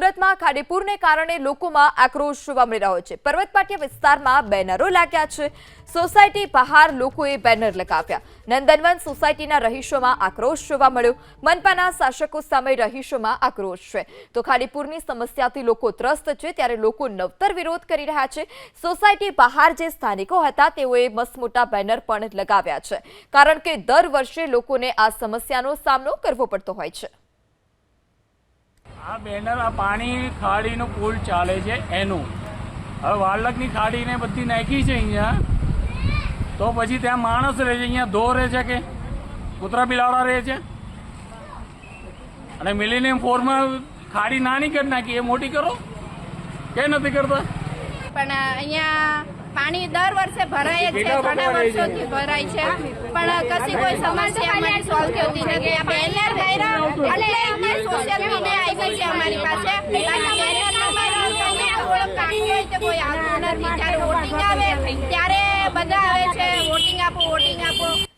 સુરતમાં ખાડીપુરને કારણે લોકોમાં આક્રોશ જોવા મળી રહ્યો છે. પર્વતપાટિયા વિસ્તારમાં બેનરો લાગ્યા છે. સોસાયટી બહાર લોકોએ બેનર લગાવ્યા. નંદનવન સોસાયટીના રહીશોમાં આક્રોશ જોવા મળ્યો. મનપાના શાસકો સામે રહીશોમાં આક્રોશ છે. તો ખાડીપુરની સમસ્યાથી લોકો ત્રસ્ત છે, ત્યારે લોકો નવતર વિરોધ કરી રહ્યા છે. સોસાયટી બહાર જે સ્થાનિકો હતા, તેઓએ મસમોટા બેનર પણ લગાવ્યા છે. કારણ કે દર વર્ષે લોકોને આ સમસ્યાનો સામનો કરવો પડતો હોય છે. આ બેનર આ પાણી ખાડીનો પુલ ચાલે છે એનું. હવે વાળલકની ખાડીને બધી નાખી છે અહીંયા. તો પછી ત્યાં માણસ રહે છે અહીંયા ધો રહે છે કે? કૂતરા બિલાડા રહે છે. અને મિલિનિયમ ફોરમાં ખાડી નાની કરી નાખી એ મોટી કરો. કે નથી કરતા? પણ અહીંયા પાણી દર વર્ષે ભરાય જ છે ઘણા? વર્ષોથી ભરાય છે. પણ કશી કોઈ સમસ્યા અમારી સોલ્વ થતી નથી. એટલે સોશિયલ મીડિયા છે અમારી પાસે. કોઈ નથી. જ્યારે આવે ત્યારે બધા આવે છે.